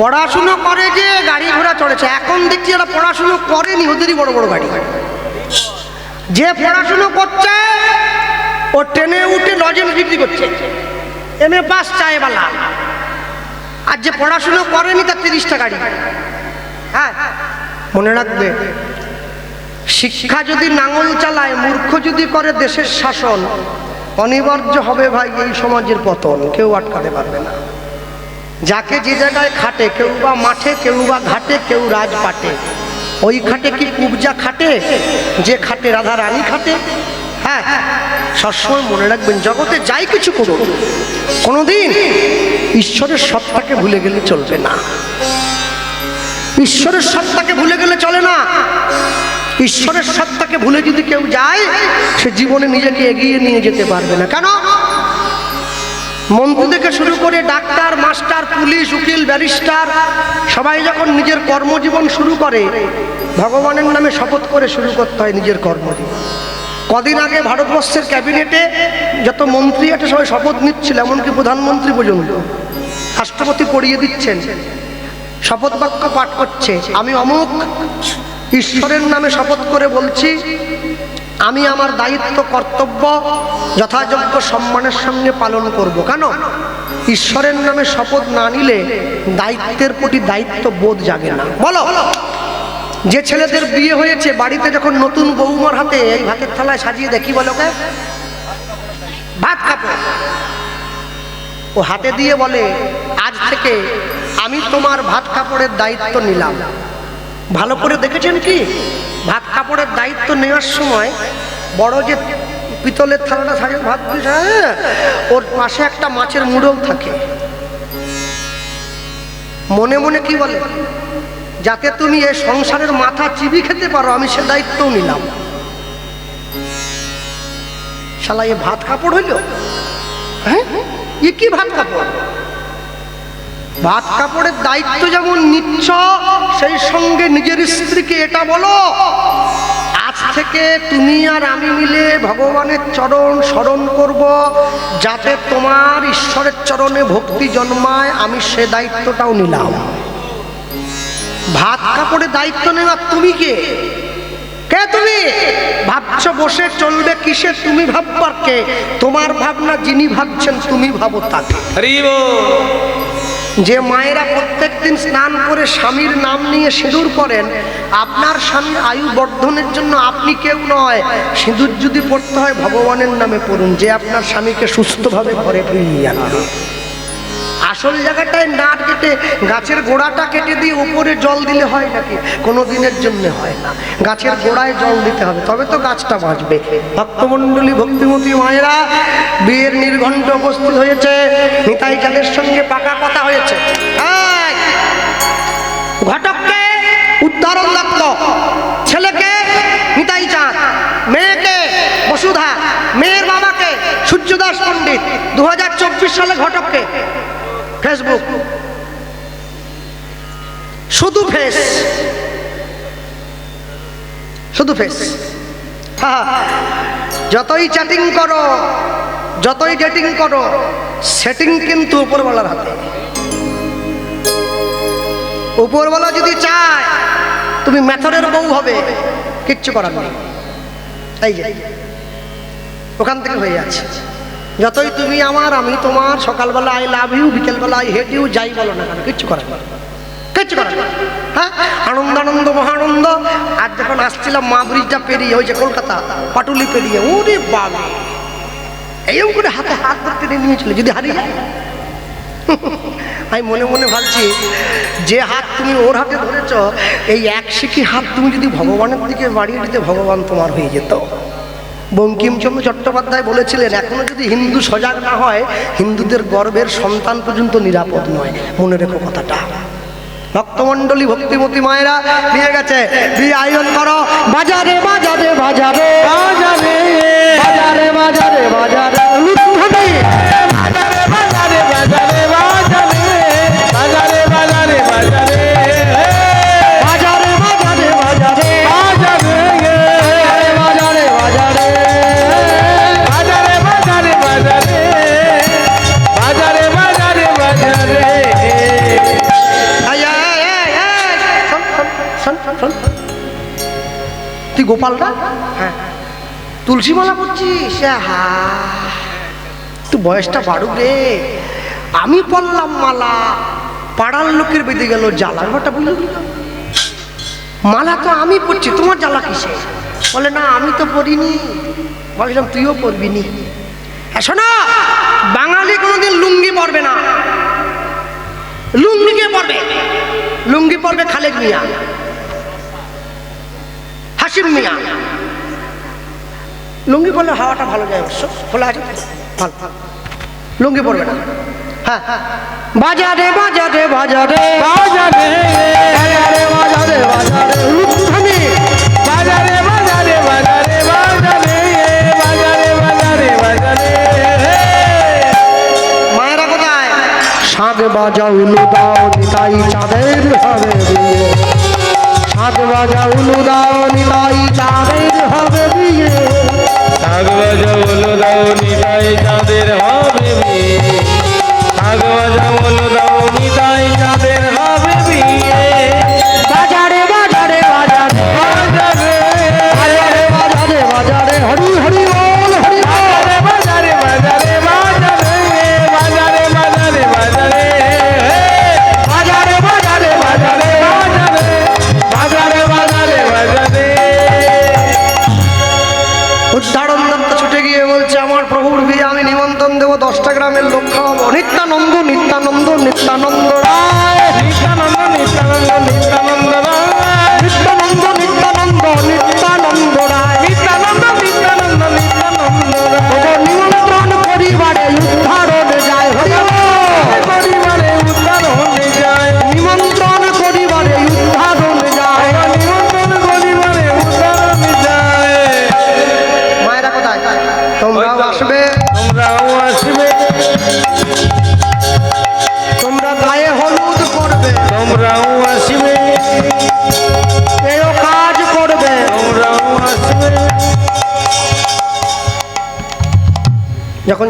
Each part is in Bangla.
পড়াশুনো করে যে গাড়ি ঘোড়া চড়েছে, এখন দেখছি যারা পড়াশুনো করেনি ওদেরই বড় বড় গাড়ি। যে পড়াশুনো করছে, ও ট্রেনে উঠে লজেন্স বিক্রি করছে। এম এ পাস চায়বালা আর যে পড়াশুনো করেনি তার তিরিশটা গাড়ি। হ্যাঁ মনে রাখবে, শিক্ষা যদি নাঙল চালায়, মূর্খ যদি করে দেশের শাসন, অনিবার্য হবে ভাই এই সমাজের পতন, কেউ আটকাতে পারবে না। যাকে যে জায়গায় খাটে, কেউ বা মাঠে, কেউ বা ঘাটে, কেউ রাজপাটে। ওই খাটে কি কুবজা খাটে? যে খাটে রাধা রানী খাটে? হ্যাঁ সবসময় মনে রাখবেন, জগতে যাই কিছু করুন, কোনোদিন ঈশ্বরের সত্তাকে ভুলে গেলে চলবে না। ঈশ্বরের সত্তাকে ভুলে গেলে চলে না। ঈশ্বরের সত্তাকে ভুলে যদি কেউ যায়, সে জীবনে নিজেকে এগিয়ে নিয়ে যেতে পারবে না। কেন? মন্ত্রী থেকে শুরু করে ডাক্তার, মাস্টার, পুলিশ, উকিল, ব্যারিস্টার, সবাই যখন নিজের কর্মজীবন শুরু করে, ভগবানের নামে শপথ করে শুরু করতে হয় নিজের কর্মজীবন। কদিন আগে ভারতবর্ষের ক্যাবিনেটে যত মন্ত্রী আছে, সবাই শপথ নিচ্ছিল, এমনকি প্রধানমন্ত্রী পর্যন্ত। রাষ্ট্রপতি পড়িয়ে দিচ্ছেন, শপথ বাক্য পাঠ করছে। আমি অমুক ঈশ্বরের নামে শপথ করে বলছি আমি আমার দায়িত্ব, কর্তব্য, যথাযোগ্য সম্মানের সঙ্গে পালন করব। কেন? ঈশ্বরের নামে শপথ না নিলে দায়িত্বের প্রতি দায়িত্ব বোধ জাগে না। বলো। যে ছেলেদের বিয়ে হয়েছে, বাড়িতে যখন নতুন বৌমার হাতে এই ভাতের থালায় সাজিয়ে দেখি বলো কে ভাত কাপড় ও হাতে দিয়ে বলে, আজ থেকে আমি তোমার ভাত কাপড়ের দায়িত্ব নিলাম। ভালো করে দেখেছেন কি? ভাত কাপড়ের দায়িত্ব নেওয়ার সময় বড় যে পিতলের থালাটা থাকে ভাত হ্যাঁ, ওর পাশে একটা মাছের মুড়ল থাকে। মনে মনে কি বলে? যাতে তুমি এই সংসারের মাথা চিবি খেতে পারো আমি সে দায়িত্বও নিলাম। শালা এ ভাত কাপড় হইল? হ্যাঁ? এ কি ভাত কাপড়? ভাত কাপড়ের দায়িত্ব যেমন নিচ্ছ, সেই সঙ্গে নিজের স্ত্রীকে এটা বলো, আজ থেকে তুমি আর আমি মিলে ভগবানের চরণ স্মরণ করব, যাতে তোমার ঈশ্বরের চরণে ভক্তি জন্মায়, আমি সে দায়িত্বটাও নিলাম। ভাত কাপড়ের দায়িত্ব নেওয়া তুমি কে? কে তুমি? ভাবছ বসে চলবে কিসে? তুমি ভাববার কে? তোমার ভাবনা যিনি ভাবছেন, তুমি ভাবো তাকে। যে মায়েরা প্রত্যেক দিন স্নান করে স্বামীর নাম নিয়ে সিঁদুর করেন আপনার স্বামীর আয়ু বর্ধনের জন্য আপনি কেউ নয়। সিঁদুর যদি পড়তে হয়, ভগবানের নামে পড়ুন, যে আপনার স্বামীকে সুস্থভাবে ঘরে ফিরিয়ে আনবে। আসল জায়গাটায় নাট কেটে গাছের গোড়াটা কেটে দিয়ে উপরে জল দিলে হয় নাকি? কোনো দিনের জন্য হয় না। গাছের গোড়ায় জল দিতে হবে, তবে তো গাছটা বাঁচবে। ভক্তমণ্ডলী, ভক্তিমতী মায়েরা, বিয়ের নির্ঘণ্ট উপস্থিত হয়েছে। নিতাই চাঁদের সঙ্গে পাকা কথা হয়েছে। ঘটককে উদ্ধারণ দত্ত। ছেলেকে নিতাই চাঁদ, মেয়েকে বসুধা, মেয়ের বাবাকে সূর্যদাস পণ্ডিত। দু হাজার চব্বিশ সালে ঘটককে ফেসবুক শুধু ফেস শুধু ফেস যতই চ্যাটিং করো, যতই ডেটিং করো সেটিং কিন্তু উপরওয়ালার হাতে। উপরওয়ালা যদি চায়, তুমি মেথডের বউ হবে, কিচ্ছু করার নেই। এই যে, ওখান থেকে হয়ে যাচ্ছে। যতই তুমি আমার, আমি তোমার, সকালবেলা আই লাভ ইউ বিকেলবেলা আই হেট ইউ যাই বলো না কেন, কিচ্ছু করার হ্যাঁ? আনন্দ মহানন্দ। আর যখন আসছিলাম মা ব্রিজটা পেরিয়ে, ওই যে কলকাতা, পাটুলি পেরিয়ে বাবা। করে হাতে হাত যদি হারিয়ে আমি মনে মনে ভাবছি, যে হাত তুমি ওর হাতে ধরেছ, এই এক শিখি হাত তুমি যদি ভগবানের দিকে বাড়িয়ে দিতে, ভগবান তোমার হয়ে যেত। বঙ্কিমচন্দ্র চট্টোপাধ্যায় বলেছিলেন এখনও যদি হিন্দু সজাগ না হয় হিন্দুদের গর্বের সন্তান পর্যন্ত নিরাপদ নয়। মনে রেখো কথাটা। ভক্তমণ্ডলী ভক্তিমতী মায়েরা দিয়ে গেছে দিয়ে আয়োজন করো। বাজারে বাজারে বাজারে। বাজারে। বাজারে। বাজারে বাজারে। গোপাল না হ্যাঁ। তুলসী মালা পড়ছিস হা। তুই বয়সটা বাড়ুক রে। আমি পড়লাম মালা। পাড়ার লোকের বেঁধে গেল জ্বালা। ব্যাপারটা বুঝলি মালা তো আমি পড়ছি। তোমার জ্বালা কিসে বলে, না, আমি তো পড়িনি। ভাবছিলাম তুইও পড়বি নি শোনো! বাঙালি কোনোদিন লুঙ্গি পরবে না। লুঙ্গি কে পরবে? লুঙ্গি পরবে খালেদ মিয়া। হাসিম মিয়া লুঙ্গি পরলে হাওয়াটা ভালো যায় অবশ্য খোলা আছে ভালো। লুঙ্গি পরবে না হ্যাঁ হ্যাঁ বাজারে বাজারে বাজারে বাজারে বাজারে বাজারে বাজারে উলুধ্বনি। বাজারে বাজারে বাজারে বাজারে বাজারে বাজারে বাজারে মায়েরা কোথায় শাঁখ বাজা উলু দাও নিতাই চাঁদের হবে हाथ बाजा उलुदाओ निताई चादर हो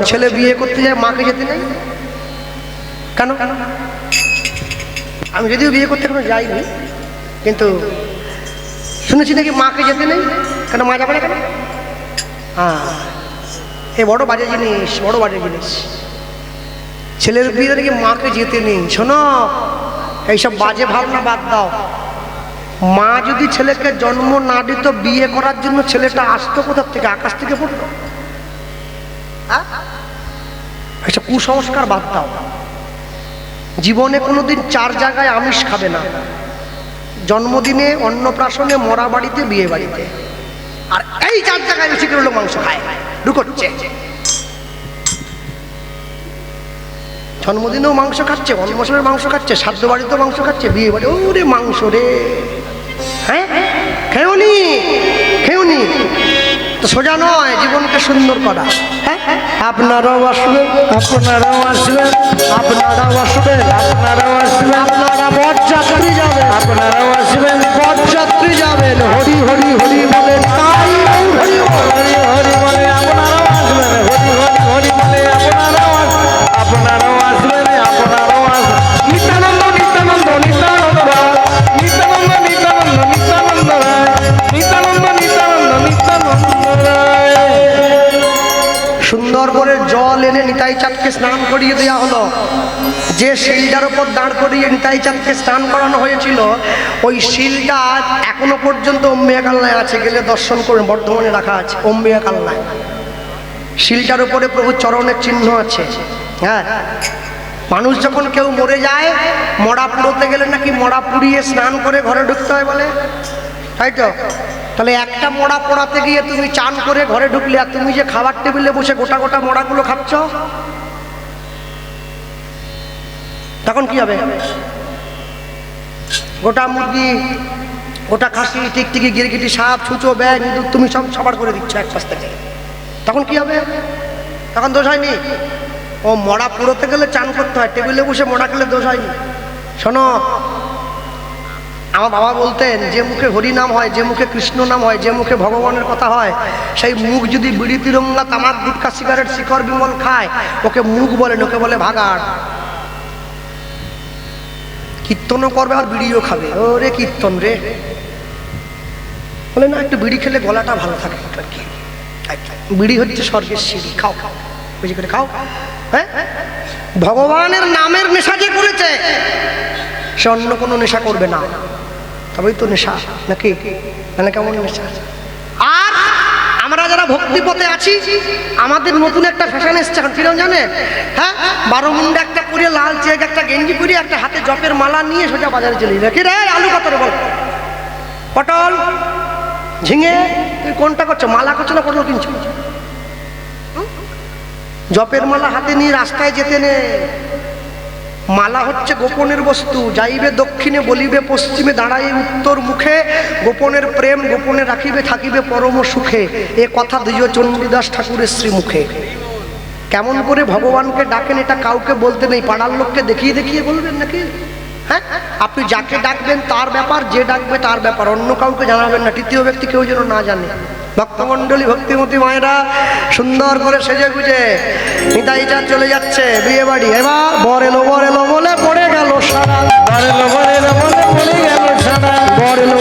ছেলে বিয়ে করতে যায়, মাকে যেতে নেই? কেন? আমি যদিও বিয়ে করতে কোনো যাইনি, কিন্তু শুনেছি নাকি মাকে যেতে নেই? কেন মা যাবে না কেন? হ্যাঁ এ বড় বাজে জিনিস, বড় বাজে জিনিস। ছেলের বিয়ে নাকি মাকে যেতে নেই? শোনো, এইসব বাজে ভাবনা বাদ দাও। মা যদি ছেলেকে জন্ম না দিত, বিয়ে করার জন্য ছেলেটা আসতো কোথার থেকে? আকাশ থেকে পড়তো। একটা কুসংস্কার বাদ দাও। জীবনে কোনোদিন চার জায়গায় আমিষ খাবে না। জন্মদিনে, অন্নপ্রাশনে মরা বাড়িতে বিয়ে বাড়িতে আর এই চার জায়গায় বেশি করে মাংস খায়। ঢুকচ্ছে জন্মদিনেও মাংস খাচ্ছে অন্নপ্রাশনের মাংস খাচ্ছে সাধ্য বাড়িতেও মাংস খাচ্ছে বিয়ে বাড়ি ওরে মাংস রে। হ্যাঁ? খেওনি খেওনি তো সোজা নয়, জীবনকে সুন্দর করা। হ্যাঁ? আপনারাও আসবেন আপনারাও আসবেন আপনারাও আসবেন আপনারাও আসবেন। আপনারা বরযাত্রী যাবেন, আপনারাও আসবেন বরযাত্রী যাবেন। হরি হরি হরি বলে হরি হরি বলে, আপনারাও আসবেন। হরি হরি হরি চাঁদকে স্নান করিয়ে দেওয়া হলো। যে শিলটার ওপর দাঁড় করিয়ে নিতাই চাঁদকে স্নান করানো হয়েছিল, ওই শিলটা এখনও পর্যন্ত অম্বিয়া কালনায় আছে। গেলে দর্শন করে বর্ধমানে রাখা আছে অম্বিয়া শিলটার উপরে প্রভু চরণের চিহ্ন আছে। হ্যাঁ। মানুষ যখন কেউ মরে যায়, মরা পুড়োতে গেলে নাকি মরা পুড়িয়ে স্নান করে ঘরে ঢুকতে হয় বলে? তাই তো? তাহলে একটা মোড়া পোড়াতে গিয়ে তুমি চান করে ঘরে ঢুকলে, আর তুমি যে খাবার টেবিলে বসে গোটা গোটা মোড়াগুলো খাচ্ছ? তখন কি হবে? গোটা মুরগি, গোটা খাসি, টিকটিকি, গিরগিটি, সাপ, ছুঁচো ব্যাগ ইঁদুর, তুমি সব সবার করে দিচ্ছ এক পাশ থেকে। তখন কি হবে? তখন দোষ হয়নি? ও মরা পুরোতে গেলে চান করতে হয়, টেবিলে বসে মরা খেলে দোষ হয়নি। শোনো, আমার বাবা বলতেন, যে মুখে হরি নাম হয়, যে মুখে কৃষ্ণ নাম হয়, যে মুখে ভগবানের কথা হয়, সেই মুখ যদি বিড়ি, তিরঙ্গা, তামাক গুটকা সিগারেট, শিখর, বিমল খায়, ওকে মুখ বলেন ওকে বলে ভাগাড়। কীর্তনও করবে আর বিড়িও খাবে। ওরে কীর্তন রে। বলে, না, একটু বিড়ি খেলে গলাটা ভালো থাকে। আর কি বিড়ি হচ্ছে স্বর্গের সিঁড়ি, খাও। খাও বেশি করে খাও। হ্যাঁ? ভগবানের নামের নেশা যে করেছে, সে অন্য কোনো নেশা করবে না। তবেই তো নেশা, নাকি? মানে কেমন নেশা আর যারা ভক্তি পথে আছি, আমাদের নতুন একটা ফ্যাশন এসছে, এখন জানেন হ্যাঁ? বারো মুন্ডা একটা পরে, লাল চেক একটা গেঞ্জি পরে, একটা হাতে জপের মালা নিয়ে সোজা বাজারে চলে কি রে, আলু কত বল? পটল, ঝিঙে, তুই কোনটা করছ? মালা করছ না পটল কিনছো? জপের মালা হাতে নিয়ে রাস্তায় যেতে নে মালা হচ্ছে গোপনের বস্তু, যাইবে দক্ষিণে বলিবে পশ্চিমে দাঁড়াই উত্তর মুখে। গোপনের প্রেম গোপনে রাখিবে, থাকিবে পরম সুখে। এ কথা দুজ চণ্ডীদাস ঠাকুরের শ্রীমুখে। কেমন করে ভগবানকে ডাকেন, এটা কাউকে বলতে নেই, পাড়ার লোককে দেখিয়ে দেখিয়ে বলবেন নাকি? হ্যাঁ? আপনি যাকে ডাকবেন, তার ব্যাপার, যে ডাকবে, তার ব্যাপার। অন্য কাউকে জানাবেন না, তৃতীয় ব্যক্তি কেউ যেন না জানে। ভক্তমণ্ডলী ভক্তিমতী মায়েরা সুন্দর করে সেজে গুজে নিতাইচার চলে যাচ্ছে বিয়ে বাড়ি এবার বর এলো বর এলো বলে পড়ে গেল সারা। বরেলো বরেলো বলে পড়ে গেল সারা। বর এলো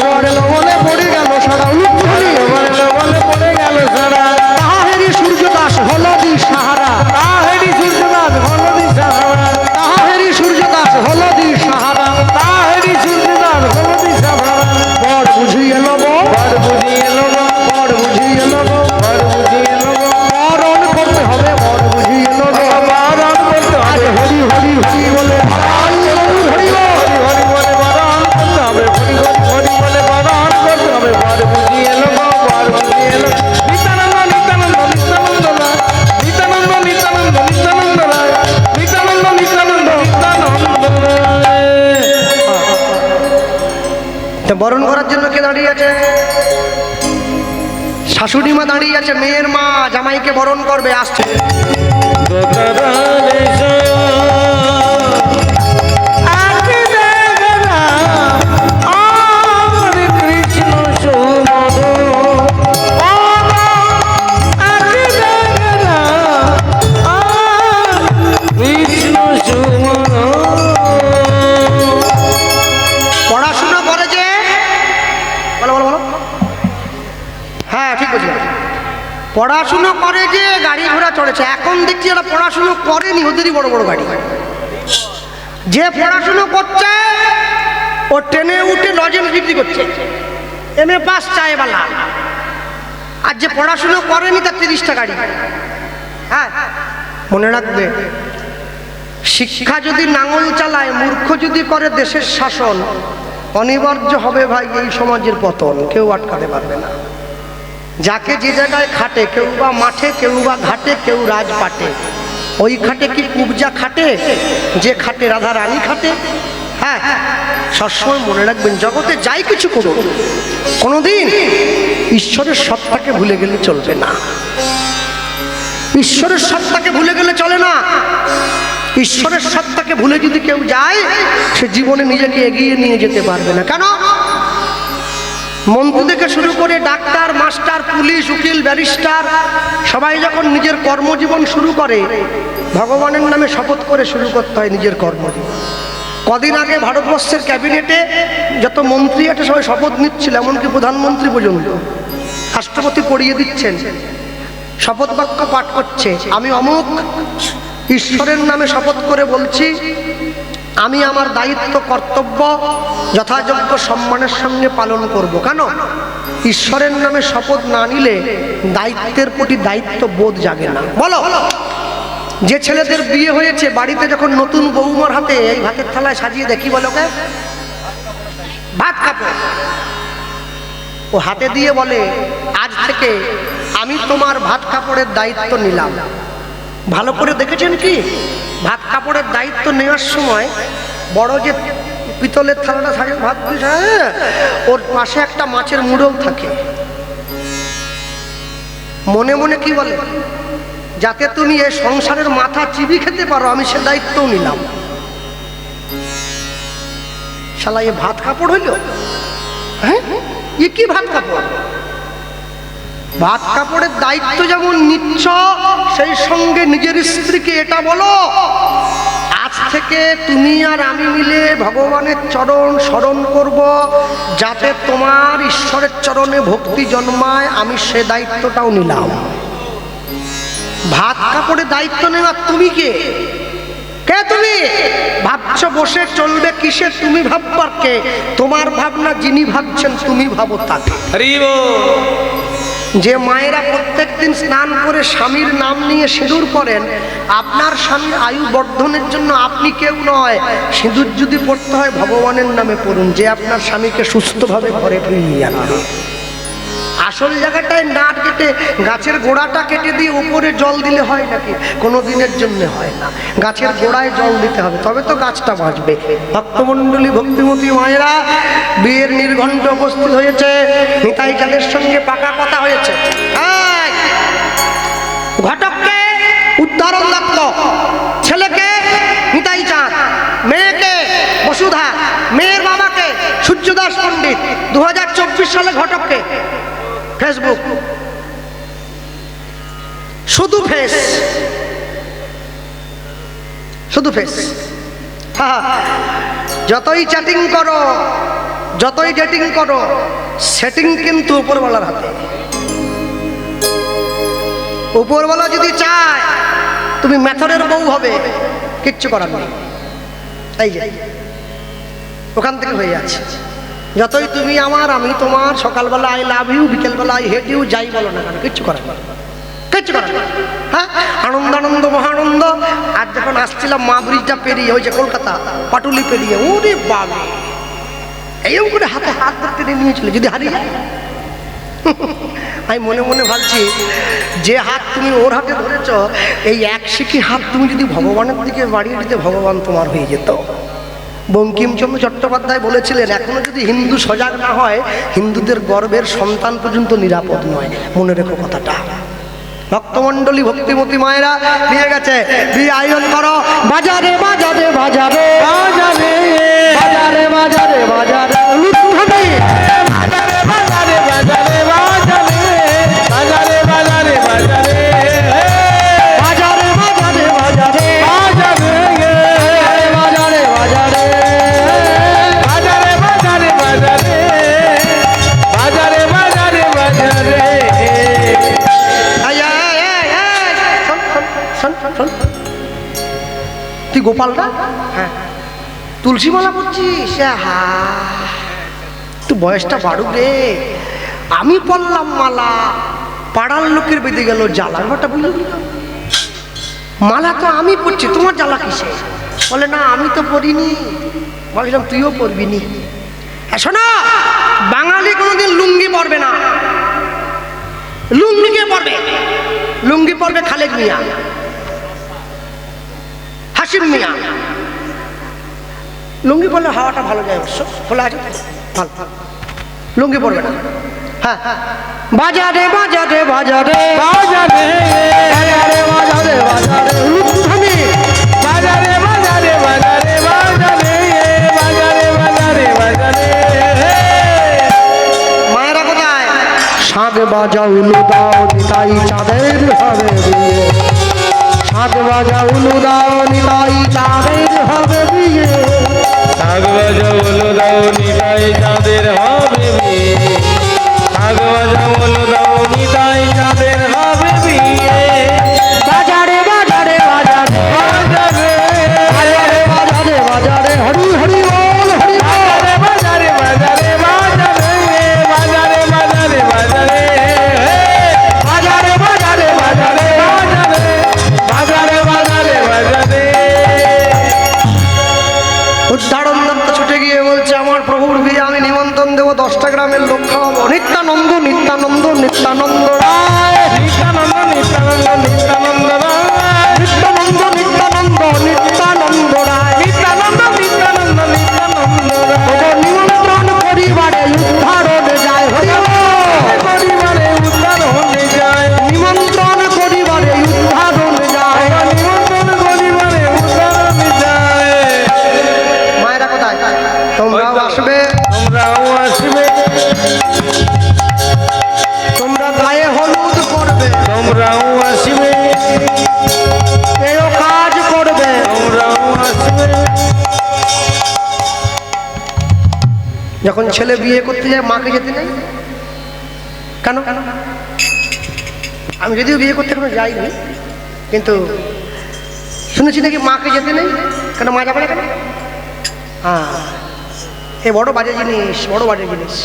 পড়াশুনো করে যে গাড়ি ঘোড়া চড়েছে। এখন দেখছি যারা পড়াশুনো করেনি, ওদেরই বড় বড় গাড়ি। যে পড়াশুনো করছে, ও ট্রেনে উঠে লজেন্স বিক্রি করছে। এম এ পাস চায়বালা আর যে পড়াশুনো করেনি, তার তিরিশটা গাড়ি। হ্যাঁ মনে রাখবে, শিক্ষা যদি নাঙল চালায়, মূর্খ যদি করে দেশের শাসন, অনিবার্য হবে ভাই এই সমাজের পতন, কেউ আটকাতে পারবে না। যাকে যে জায়গায় খাটে, কেউ বা মাঠে, কেউ বা ঘাটে, কেউ রাজপাটে। ওই খাটে কি কুবজা খাটে? যে খাটে রাধা রানী খাটে? হ্যাঁ সবসময় মনে রাখবেন, জগতে যাই কিছু করুন কোনোদিন ঈশ্বরের সত্তাকে ভুলে গেলে চলবে না। ঈশ্বরের সত্তাকে ভুলে গেলে চলে না। ঈশ্বরের সত্তাকে ভুলে যদি কেউ যায়, সে জীবনে নিজেকে এগিয়ে নিয়ে যেতে পারবে না। কেন? মন্ত্রী থেকে শুরু করে ডাক্তার, মাস্টার, পুলিশ, উকিল, ব্যারিস্টার, সবাই যখন নিজের কর্মজীবন শুরু করে, ভগবানের নামে শপথ করে শুরু করতে হয় নিজের কর্মজীবন। কদিন আগে ভারতবর্ষের ক্যাবিনেটে যত মন্ত্রী আছে, সবাই শপথ নিচ্ছিল, এমনকি প্রধানমন্ত্রী পর্যন্ত। রাষ্ট্রপতি পড়িয়ে দিচ্ছেন শপথ বাক্য পাঠ করছে। আমি অমুক ঈশ্বরের নামে শপথ করে বলছি আমি আমার দায়িত্ব, কর্তব্য, যথাযোগ্য সম্মানের সঙ্গে পালন করব। কেন? ঈশ্বরের নামে শপথ না নিলে দায়িত্বের প্রতি দায়িত্ব বোধ জাগে না। বলো। যে ছেলেদের বিয়ে হয়েছে, বাড়িতে যখন নতুন বৌমার হাতে এই ভাতের থালায় সাজিয়ে দেখি, বলো কে? ভাত কাপড় ও হাতে দিয়ে বলে, আজ থেকে আমি তোমার ভাত কাপড়ের দায়িত্ব নিলাম। ভালো করে দেখেছেন কি? ভাত কাপড়ের দায়িত্ব নেওয়ার সময় বড় যে পিতলের থালাটা থাকে ভাত হ্যাঁ, ওর পাশে একটা মাছের মুড়ল থাকে। মনে মনে কি বলে? যাতে তুমি এ সংসারের মাথা চিবি খেতে পারো আমি সে দায়িত্বও নিলাম। শালা এ ভাত কাপড় হইল? হ্যাঁ? এ কি ভাত কাপড়? ভাত কাপড়ের দায়িত্ব যেমন নিচ্ছ, সেই সঙ্গে নিজের স্ত্রীকে এটা বলো, আজ থেকে তুমি আর আমি মিলে ভগবানের চরণ স্মরণ করব, যাতে তোমার ঈশ্বরের চরণে ভক্তি জন্মায়, আমি সে দায়িত্বটাও নিলাম। ভাত কাপড়ে দায়িত্ব নেওয়া তুমি কে? কে তুমি? ভাবছ বসে চলবে কিসে? তুমি ভাববার কে? তোমার ভাবনা যিনি ভাবছেন, তুমি ভাবো তাকে। যে মায়েরা প্রত্যেক দিন স্নান করে স্বামীর নাম নিয়ে সিঁদুর পরেন, আপনার স্বামীর আয়ু বর্ধনের জন্য আপনি কেউ নয়। সিঁদুর যদি পড়তে হয় ভগবানের নামে পড়ুন, যে আপনার স্বামীকে সুস্থভাবে ঘরে ফিরিয়ে আনবে। আসল জায়গাটায় নাট কেটে গাছের গোড়াটা কেটে দিয়ে উপরে জল দিলে হয় নাকি? কোনো দিনের জন্য হয় না। গাছের গোড়ায় জল দিতে হবে, তবে তো গাছটা বাঁচবে। ভক্তমণ্ডলী, ভক্তিমতী মায়েরা, বিয়ের নির্ঘণ্ট উপস্থিত হয়েছে। নিতাই চাঁদের সঙ্গে পাকা কথা হয়েছে। ঘটককে উদ্ধারণ দত্ত। ছেলেকে নিতাই চাঁদ। মেয়েকে বসুধা। মেয়ের বাবাকে সূর্যদাস পণ্ডিত। দু হাজার চব্বিশ সালে ঘটককে। ফেসবুক শুধু ফেস শুধু ফেস যতই চ্যাটিং করো, যতই ডেটিং করো সেটিং কিন্তু উপরওয়ালার হাতে। উপরওয়ালা যদি চায়, তুমি মেথরের বউ হবে, কিচ্ছু করার নেই। এই যে, ওখান থেকে হয়ে যাচ্ছে। যতই তুমি আমার, আমি তোমার, সকালবেলা আই লাভ ইউ বিকেলবেলা আই হেট ইউ যাই বলো না কেন, কিচ্ছু করার। কিচ্ছু করার হ্যাঁ? আনন্দ আনন্দ মহানন্দ। আর যখন আসছিলাম মা ব্রিজটা পেরিয়ে, ওই যে কলকাতা, পাটুলি পেরিয়ে, ওরে বাবা! এই করে হাতে হাত ধরতে নিয়েছিল, যদি হারিয়ে যায়। আমি মনে মনে ভাবছি, যে হাত তুমি ওর হাতে ধরেছ, এই এক শিখি হাত তুমি যদি ভগবানের দিকে বাড়িয়ে দিতে, ভগবান তোমার হয়ে যেত। বঙ্কিমচন্দ্র চট্টোপাধ্যায় বলেছিলেন, এখনও যদি হিন্দু সজাগ না হয়, হিন্দুদের গর্বের সন্তান পর্যন্ত নিরাপদ নয়। মনে রেখো কথাটা। রক্তমণ্ডলী ভক্তিমতী মায়েরা, দিয়ে গেছে, দিয়ে আয়োজন করো। বাজারে বাজারে বাজারে বাজারে বাজারে। বাজারে বাজারে শোন। তুই গোপাল না হ্যাঁ। তুলসী মালা পড়ছিস তুই বয়সটা বাড়ুক রে। আমি পড়লাম মালা। পাড়ার লোকের বেঁধে গেল জ্বালা। ব্যাপারটা বুঝলি? মালা তো আমি পড়ছি তোমার জ্বালা কিসে বলে না আমি তো পড়িনি বললাম তুইও পড়বি নি হ্যাঁ, শোনো বাঙালি কোনোদিন লুঙ্গি পরবে না। লুঙ্গি কে পরবে? লুঙ্গি পরবে খালেক মিয়া। হাসিম মিয়া লুঙ্গি পরলে হাওয়াটা ভালো যায় অবশ্য খোলা আছে ভালো ভালো। লুঙ্গি পরবে না হ্যাঁ বাজারে বাজারে বাজারে বাজারে বাজারে বাজারে বাজারে উলুধ্বনি। বাজারে বাজারে বাজারে বাজারে বাজারে বাজারে বাজারে মায়েরা কোথায় শাঁখ বাজা উলু নিতাই চাঁদের হবে সাত বাজা উলুদাও নিতাই তাদের হবে বিয়ে। সাত বাজা উলুদাও নিতাই তাদের হবে বিয়ে। সাত বাজা উলুদাও নিতাই তাদের হবে বিয়ে। বাজারে বাজারে হরি হরি ছেলে বিয়ে করতে যায়, মাকে যেতে নেই? কেন? কেন আমি যদিও বিয়ে করতে এখনও যাইনি, কিন্তু শুনেছি নাকি মাকে যেতে নেই? কেন মা যাবে না কেন? হ্যাঁ এ বড় বাজে জিনিস, বড় বাজে জিনিস।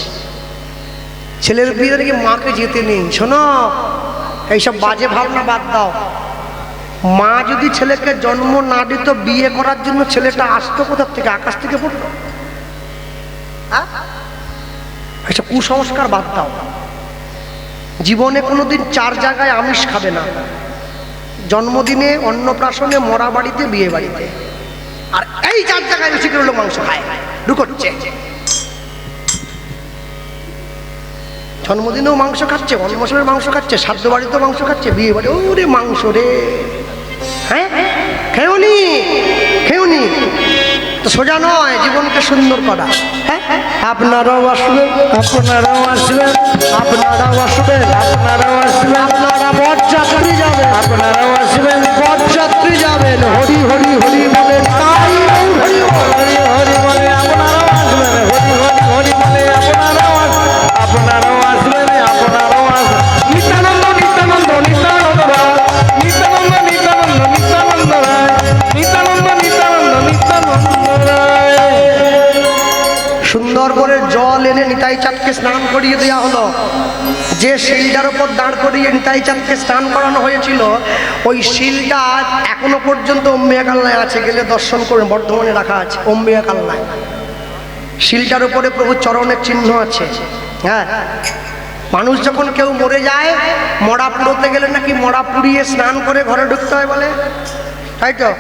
ছেলের বিয়ে নাকি মাকে যেতে নেই? শোনো, এইসব বাজে ভাবনা বাদ দাও। মা যদি ছেলেকে জন্ম না দিত, বিয়ে করার জন্য ছেলেটা আসতো কোথার থেকে? আকাশ থেকে পড়তো। হ্যাঁ? কুসংস্কার বাদ দাও। জীবনে কোনোদিন চার জায়গায় আমিষ খাবে না। জন্মদিনে, অন্নপ্রাশনে মরা বাড়িতে বিয়ে বাড়িতে আর এই চার জায়গায় বেশি করে মাংস খায়। ঢুকোচ্ছে। জন্মদিনেও মাংস খাচ্ছে, অন্নপ্রাশনের মাংস খাচ্ছে, সাধ্য বাড়িতেও মাংস খাচ্ছে বিয়ে বাড়ি ওরে মাংস রে। হ্যাঁ? খেউনি খেউনি তো সোজা নয়, জীবনকে সুন্দর করা। হ্যাঁ? আপনারাও আসবেন আপনারাও আসবেন আপনারাও আসবেন আপনারাও আসবেন। আপনারা বরযাত্রী যাবেন, আপনারাও আসবেন, বরযাত্রী যাবেন। হরি হরি হরি বলেন। জল এনে নিতাই চাঁদকে স্নান করিয়ে দেওয়া হলো। যে শিলটার উপর দাঁড় করিয়ে নিতাই চাঁদকে স্নান করানো হয়েছিল, ওই শিলটা এখনও পর্যন্ত অম্বিয়া কালনায় আছে, গেলে দর্শন করে বর্ধমানে রাখা আছে অম্বিয়া কালনায় শিলটার উপরে প্রভু চরণের চিহ্ন আছে হ্যাঁ? মানুষ যখন কেউ মরে যায়, মরা পুড়োতে গেলে নাকি মরা পুড়িয়ে স্নান করে ঘরে ঢুকতে হয় বলে? তাই তো?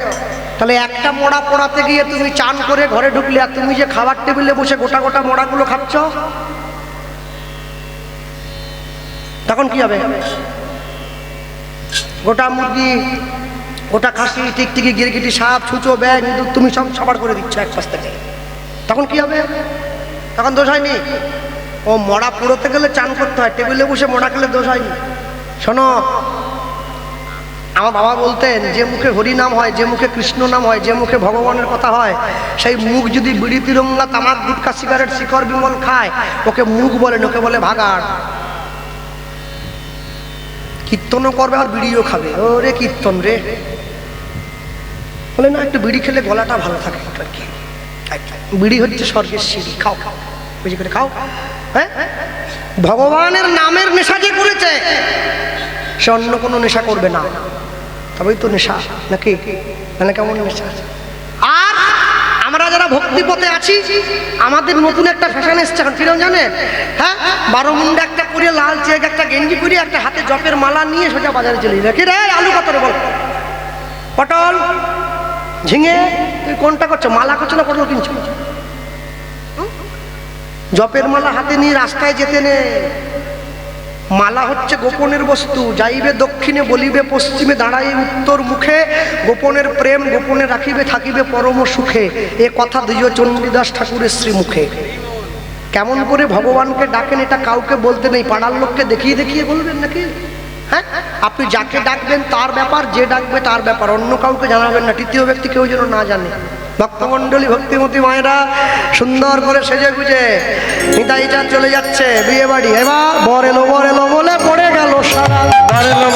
তাহলে একটা মোড়া পোড়াতে গিয়ে তুমি চান করে ঘরে ঢুকলে আর তুমি যে খাবার টেবিলে বসে গোটা গোটা মোড়াগুলো খাচ্ছ? তখন কি হবে? গোটা মুরগি, গোটা খাসি, টিকটিকি, গিরগিটি, সাপ, ছুঁচো ব্যাগ ইঁদুর, তুমি সব সবার করে দিচ্ছ এক পাশ থেকে। তখন কি হবে? তখন দোষ হয়নি? ও মরা পুরোতে গেলে চান করতে হয়, টেবিলে বসে মরা খেলে দোষ হয়নি। শোনো আমার বাবা বলতেন, যে মুখে হরি নাম হয়, যে মুখে কৃষ্ণ নাম হয়, যে মুখে ভগবানের কথা হয়, সেই মুখ যদি বিড়ি তিরঙ্গা, তামাক গুটকা সিগারেট, শিখর, বিমল খায়, ওকে মুখ বলে ওকে বলে ভাগাড়। কীর্তনও করবে আর বিড়িও খাবে। ও রে কীর্তন রে। বলে, না, একটু বিড়ি খেলে গলাটা ভালো থাকে। আর কি? বিড়ি হচ্ছে স্বর্গের সিঁড়ি, খাও খাও, বেশি করে খাও। হ্যাঁ? ভগবানের নামের নেশা যে করেছে, সে অন্য কোনো নেশা করবে না। তবেই তো নেশা নাকি? মানে কেমন নেশা আর আমরা যারা ভক্তি পথে আছি, আমাদের নতুন একটা ফ্যাশন এসছে কিরম জানেন? হ্যাঁ? বারো মুন্ডা একটা পরে, লাল চেক একটা গেঞ্জি পরে, একটা হাতে জপের মালা নিয়ে সোজা বাজারে চলে যাবে কি রে, আলু কত রে বল? পটল? ঝিঙে? তুই কোনটা করছ? মালা করছ না পটল কিনছো? জপের মালা হাতে নিয়ে রাস্তায় যেতে নে মালা হচ্ছে গোপনের বস্তু, যাইবে দক্ষিণে বলিবে পশ্চিমে দাঁড়াই উত্তর মুখে। গোপনের প্রেম গোপনে রাখিবে, থাকিবে পরম সুখে। এ কথা দ্বিজ চণ্ডীদাস ঠাকুরের শ্রীমুখে। কেমন করে ভগবানকে ডাকেন, এটা কাউকে বলতে নেই, পাড়ার লোককে দেখিয়ে দেখিয়ে বলবেন নাকি? হ্যাঁ? আপনি যাকে ডাকবেন, তার ব্যাপার, যে ডাকবে, তার ব্যাপার, অন্য কাউকে জানাবেন না, তৃতীয় ব্যক্তি কেউ যেন না জানে। ভক্তমণ্ডলী ভক্তিমতি মায়েরা সুন্দর করে সেজে গুজে নিতাই চান চলে যাচ্ছে বিয়ে বাড়ি এবার বর এলো বর এলো, বলে পড়ে গেল সারা। বরেলো